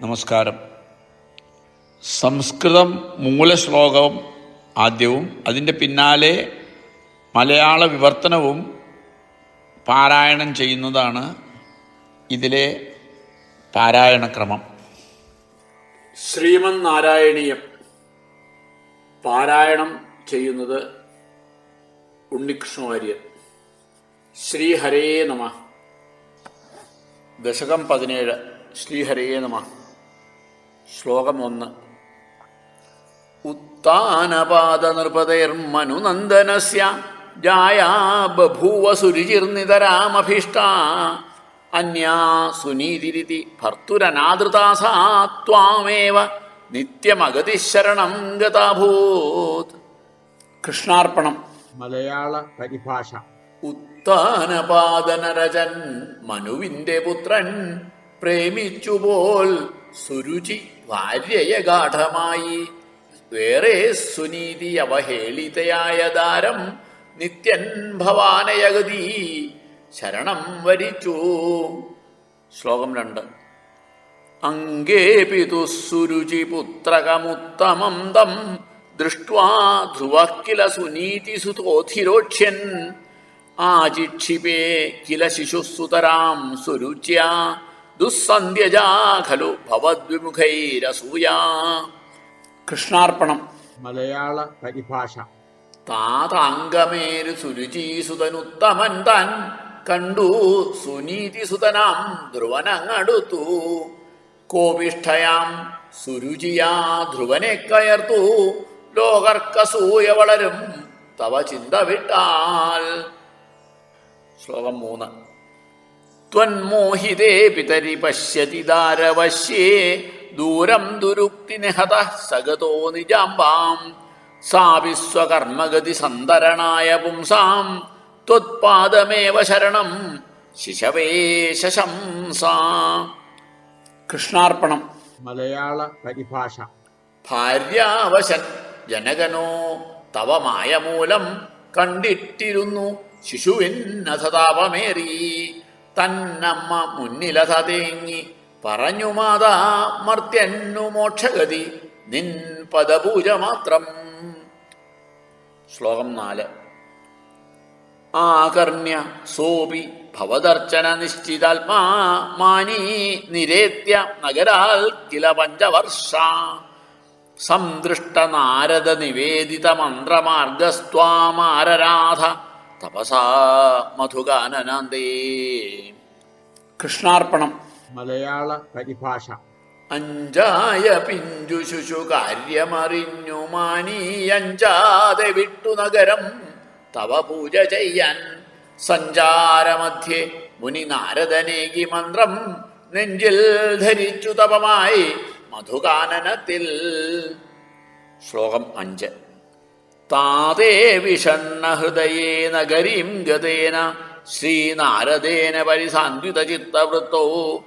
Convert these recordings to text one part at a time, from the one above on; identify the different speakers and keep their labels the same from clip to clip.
Speaker 1: നമസ്കാരം. സംസ്കൃതം മൂലശ്ലോകം ആദ്യവും അതിന്റെ പിന്നാലെ മലയാള വിവർത്തനവും പാരായണം ചെയ്യുന്നതാണ് ഇതിലെ പാരായണക്രമം.
Speaker 2: ശ്രീമൻ നാരായണീയം പാരായണം ചെയ്യുന്നത് ഉണ്ണികൃഷ്ണവാര്യർ ശ്രീഹരേ നമ.
Speaker 1: ദശകം പതിനേഴ്. ശ്രീഹരേ നമ. ശ്ലോകം ഒന്ന്
Speaker 2: ഉത്താനപാദനൃപതൈർമനുനന്ദനസ്യ ജായാ ബഭൂവ സുരുചിർനിതരാമഭീഷ്ടാ. അന്യാ സുനീതിരിതി ഭർത്തുരനാദൃതാസാത്വാമേവ നിത്യമഗതിശരണം ഗതാഭൂത്. കൃഷ്ണാർപ്പണം.
Speaker 3: മലയാള പരിഭാഷ.
Speaker 2: ഉത്താനപാദനരജൻ മനുവിന്റെ പുത്രൻ പ്രേമിച്ചുപോൽ സുരുചി ഭാര്യയെ ഗാഠമായി വേറെ സുനീതി അവഹേളിതയായ ദാരം നിത്യൻ ഭവാനയഗതി ശരണം വരിച്ചു. ശ്ലോകം രണ്ട്. അങ്കേ പിതുസുരുചി പുത്രകമുത്തമം തം ദൃഷ്ട്വാ ധ്രുവ കില സുനീതിസുതോധിരോക്ഷ്യൻ ആചിക്ഷിപേ കില ശിശുസുതരാം സുരുച്യ ദുസ്സന്ധ്യജാ ഖലു ഭവദ്വിമുഖൈരസൂയാ. കൃഷ്ണാർപ്പണം.
Speaker 3: മലയാള പരിഭാഷ.
Speaker 2: താതാംഗമേരു സുരുചീസുതനുത്തമൻ താൻ കണ്ടു സുനീതിസുതനാം ധ്രുവനങ്ങടുത്തു. കോപിഷ്ഠയാം സുരുചിയാ ധ്രുവനെ കയർത്തു. ലോകർക്കസൂയ വളരും തവ ചിന്ത വിട്ടാൽ. ശ്ലോകം മൂന്ന്. ത്വന്മോഹിതേ പിതരി പശ്യതി ദാരവശ്യേ ദൂരം ദുരുക്തി നിഹത സഗതോ നിജാമ്പാം. സാവിസ്വകർമ്മഗതി സന്തരണായ പുംസാം. ത്വത്പാദമേവ ശരണം ശിശവേ ശശംസാ. കൃഷ്ണാർപ്പണം.
Speaker 3: മലയാള പരിഭാഷ.
Speaker 2: ഭാര്യാവശൻ ജനകനോ തവ മായമൂലം കണ്ടിട്ടിരുന്നു ശിശുവിന്നഥതാപമേറി തന്നമ്മ മുന്നില തേങ്ങി പറഞ്ഞു മാതാ മർത്യന്നു മോക്ഷഗതി നിൻ പദപൂജ മാത്രം. ശ്ലോകം നാല്. ആകർണ്യ സോപി ഭവദർച്ചന നിശ്ചിതാത്മാ മാനീ നിരേത്യ നഗരാൽ കില പഞ്ചവർഷ. സംദൃഷ്ട നാരദ നിവേദിത മന്ത്രമാർഗസ്ത്വാമാരരാധ. തപസാ മധുഗാനനാന്തേ. കൃഷ്ണാർപ്പണം.
Speaker 3: മലയാള പരിഭാഷ.
Speaker 2: അഞ്ചായ പിഞ്ചു ശുശു കാര്യമറിഞ്ഞു മാനീ അഞ്ചാതെ വിട്ടു നഗരം. തവ പൂജ ചെയ്യാൻ സഞ്ചാരമധ്യേ മുനി നാരദനേകി മന്ത്രം. നെഞ്ചിൽ ധരിച്ചു തപമായി മധുകാനനത്തിൽ ശ്ലോകം അഞ്ച്. താതേ വിഷണ്ണ ഹൃദയേ നഗരീം ഗതേന ശ്രീനാരദേന പരിസാന്വിത ചിത്തവൃത്തോ.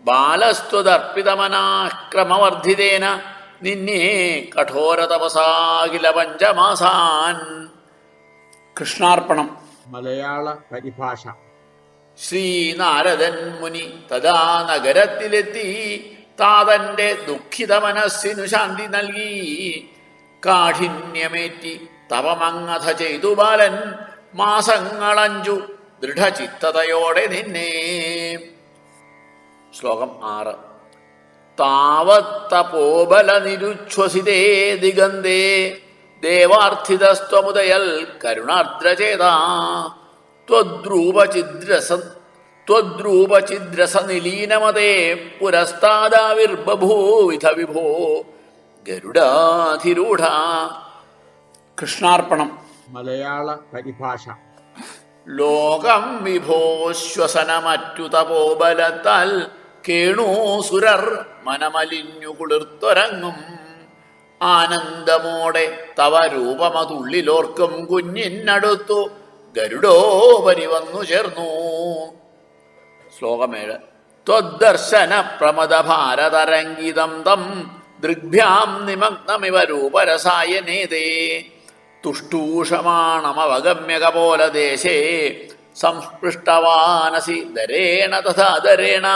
Speaker 2: ബാലസ്ത്വതർപ്പിതമനാക്രമവർദ്ധിതേന നിന്നെ കഠോരതപസാകില പഞ്ചമാസാൻ. കൃഷ്ണാർപ്പണം.
Speaker 3: മലയാള പരിഭാഷ.
Speaker 2: ശ്രീനാരദൻ മുനി തഥാ നഗരത്തിലെത്തി. താതന്റെ ദുഃഖിത മനസ്സിനു ശാന്തി നൽകി. കാഠിന്യമേറ്റി തപമങ്ങഥ ചെയ്തു ബാലൻ മാസങ്ങളഞ്ചു ദൃഢചിത്തതയോടെ നിന്നെ. ശ്ലോകം ആറ്. താവത്തപോബല നിരുച്ഛ്വസിതേ ദിഗന്തേ ദേവാർത്ഥിതസ്ത്വമുദയൽ കരുണാർദ്രചേതാ ത്വദ്രൂപചിദ്രസ ത്വദ്രൂപചിദ്രസ നിലീനമതേ പുരസ്താദാവിർബഭൂവിധ വിഭോ ഗരുഡാധിരൂഢ.
Speaker 1: കൃഷ്ണാർപ്പണം.
Speaker 3: മലയാള പരിഭാഷ.
Speaker 2: ലോകം വിഭോശ്വസനമറ്റു തപോബലത്താൽ കേണൂസുരർ മനമലിഞ്ഞു കുളിർത്തൊരങ്ങും. ആനന്ദമോടെ തവ രൂപമതുള്ളിലോർക്കും കുഞ്ഞിനടുത്തു ഗരുഡോപരി വന്നു ചേർന്നു. ശ്ലോകമേഴ് ത്വദർശന പ്രമദ ഭാരതരംഗിതം തം ദൃഗ്ഭ്യാം നിമഗ്നമിവ രൂപരസായനേതേ തുഷ്ടൂഷമാണമവഗമ്യകപോലദേശേ സംസ്പൃഷ്ടവാനസി ദരേണ തഥാ ദരേണ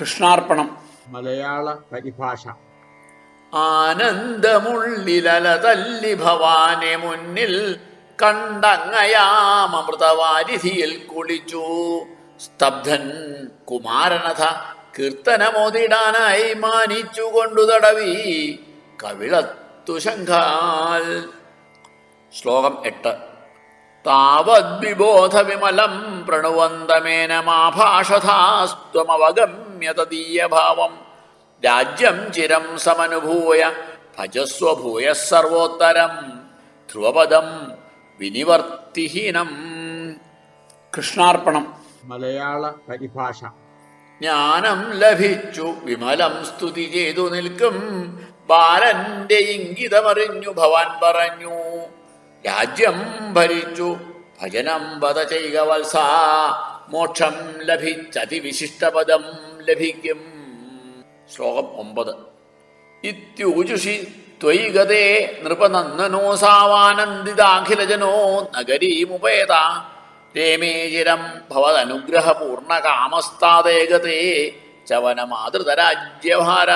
Speaker 1: കൃഷ്ണാർപ്പണം.
Speaker 3: മലയാള പരിഭാഷ.
Speaker 2: ആനന്ദമുള്ളിലല തല്ലി ഭവാനെ മുന്നിൽ കണ്ടങ്ങയാമൃതവാരിധിയിൽ കുളിച്ചു. സ്തബ്ധൻ കുമാരനഥ കീർത്തനമോതിടാനായി മാനിച്ചു കൊണ്ടു തടവി കവിളത്തു ശംഖാൽ ശ്ലോകം എട്ട്. താവദ്വിബോധ വിമലം പ്രണുവന്തമേനമാഭാഷഥാസ്ത്വമവഗമ്യ തദീയഭാവം രാജ്യം ചിരം സമനുഭൂയ ഭജസ്വഭൂയ സർവോത്തരം. ധ്രുവപദം വിനിവർത്തിഹീനം.
Speaker 1: കൃഷ്ണാർപ്പണം.
Speaker 3: മലയാള പരിഭാഷ.
Speaker 2: ജ്ഞാനം ലഭിച്ചു വിമലം സ്തുതി ചെയ്തു നിൽക്കും. ബാലന്റെ ഇംഗിതമറിഞ്ഞു ഭവാൻ പറഞ്ഞു രാജ്യം ഭരിച്ചു ഭജനം വധ ചെയ്യുക വത്സ മോക്ഷം ലഭിച്ചതിവിശിഷ്ടപദം ലഭിക്കും. ശ്ലോകം ഒമ്പത്. ഇത്യൂജുഷി ത്വയി നൃപനന്ദനോ സാവാനന്ദിതാഖിലജനോ നഗരീമുപേത. രേമേചിരം ഭവതനുഗ്രഹപൂർണ കാമസ്താദേകത്തെ ചവന ചവനമാതൃതരാജ്യഭാര.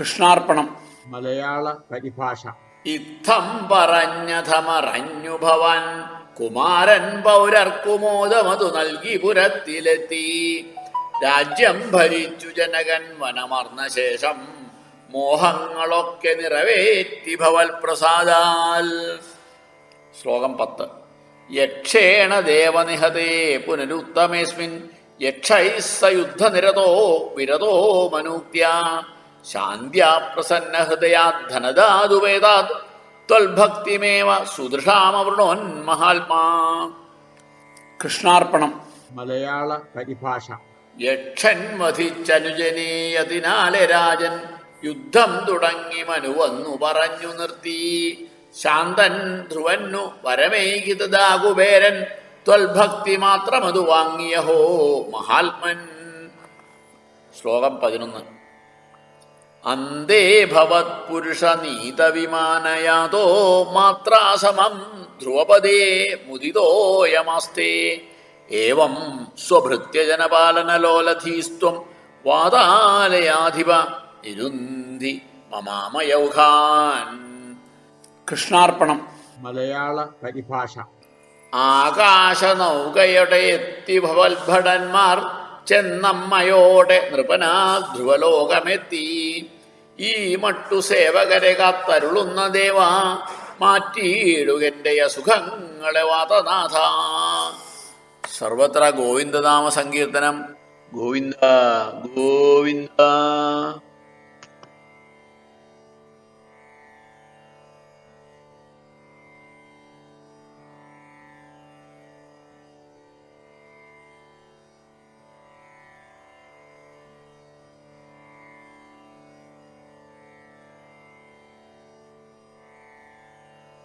Speaker 1: കൃഷ്ണാർപ്പണം.
Speaker 3: മലയാള പരിഭാഷ.
Speaker 2: ഇത്തം പറഞ്ഞഥമറഞ്ഞു ഭവൻ കുമാരൻ പൗരർക്കുമോദമതു നൽകി പുരത്തിലെത്തി. രാജ്യം ഭരിച്ചു ജനകൻ വനമർന്ന ശേഷം മോഹങ്ങളൊക്കെ നിറവേറ്റി ഭവൽ പ്രസാദാൽ ശ്ലോകം പത്ത്. യക്ഷേണ ദേവനിഹതേ പുനരുത്തമേസ്മിൻ. യക്ഷൈസ സ യുദ്ധനിരതോ വിരതോ മനൂക്യ ശാന്ത്യാ പ്രസന്ന ഹൃദയാ ധനദാതുവേദാത് ത്വൽഭക്തിമേവ സുദൃഷാമവൃണോൻ മഹാത്മാ.
Speaker 1: കൃഷ്ണാർപ്പണം.
Speaker 3: മലയാള പരിഭാഷ.
Speaker 2: യക്ഷൻ വധിച്ചനുജനീയതിനാലെ രാജൻ യുദ്ധം തുടങ്ങി മനുവന്നു പറഞ്ഞു നിർത്തി. ശാന്തൻ ധ്രുവന്നു ത്വൽഭക്തി മാത്രമതു വാങ്ങിയഹോ മഹാത്മൻ. ശ്ലോകം പതിനൊന്ന്. അന്തേ ഭവത് പുരുഷ നീതവിമാനയാതോ മാത്രാസമം ധ്രുവപദേ മുദിതോയമാസ്തേ. ഏവം സ്വഭൃത്യജനപാലനലോലധീസ്ത്വം വാതാലയാധിപ ഇരുന്തി മമാമയൗഘാൻ
Speaker 1: കൃഷ്ണാർപ്പണം.
Speaker 3: മലയാള പരിഭാഷ.
Speaker 2: ആകാശനൗകയുടെ എത്തി ഭവത്ഭടന്മാർ ചെന്നമ്മയോടെ നൃപനാ ധ്രുവലോകമെത്തി ഈ മട്ടു സേവകരെ കാത്തരുളുന്ന ദേവ മാറ്റിയിടുകന്റെ അസുഖങ്ങളെ വാതനാഥ സർവത്ര ഗോവിന്ദനാമ സങ്കീർത്തനം ഗോവിന്ദ ഗോവിന്ദ.